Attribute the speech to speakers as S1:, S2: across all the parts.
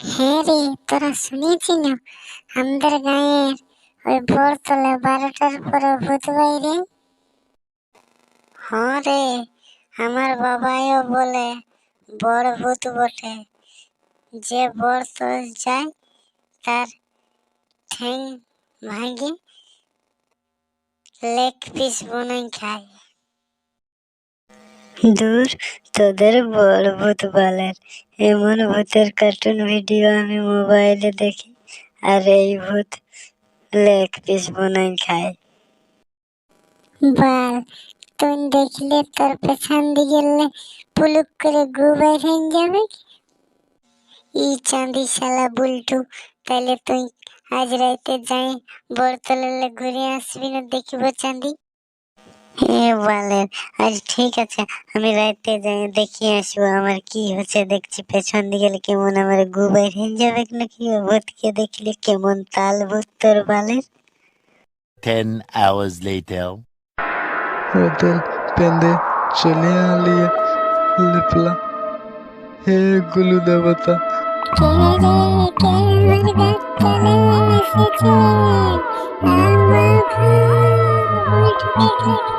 S1: হ্যাঁ রে তোরা শুনেছি না? আমাদের গাঁয়ের ওই বরতলা বারোটার পরে ভূত বাইরে হ্যাঁ রে, আমার বাবাইও বলে, বড় ভূত বটে। যে বরতল যায়, তার ঠ্যাং ভাঙে, লেগ পিস বানাই খায়।
S2: দূর তোদের বড় ভূত বলের। এমন ভূতের কার্টুন ভিডিও আমি মোবাইলে দেখি, আর এই ভূত লেগ পিস বানাই খায়।
S1: বাল তুই দেখলে তোর পেছন দিকে পুলুক করে গু হয়ে যাবে ই চাঁদি শালা বুলটু তাহলে তুই আজ রাইতে যাই বরতলালে ঘুরে আসবি না দেখিব চাঁদি?
S2: এ বলেন। আজ ঠিক আছে আমি রাতে যাই দেখি আসব আমার কি হচ্ছে দেখছি পেছন দিকে কেমন আমার গু বের হয়ে যাবে নাকি ভূতকে দেখলে কেমন তাল ভূত তোর বালের।
S3: 10 hours later.
S4: রতন পেন্দে
S1: চলে আলিয়া লিপলা। হে গুলু দেবতা। আমরা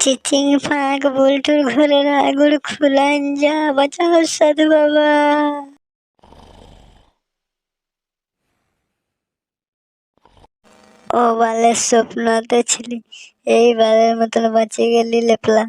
S2: চিচিং ফাঁক, বুলটুর ঘরের আগুর খুলান যা, বাঁচাও সাধু বাবা। ও বালের স্বপ্নতে ছিলি এই বালের মতন বাঁচে গেলি লেপলা।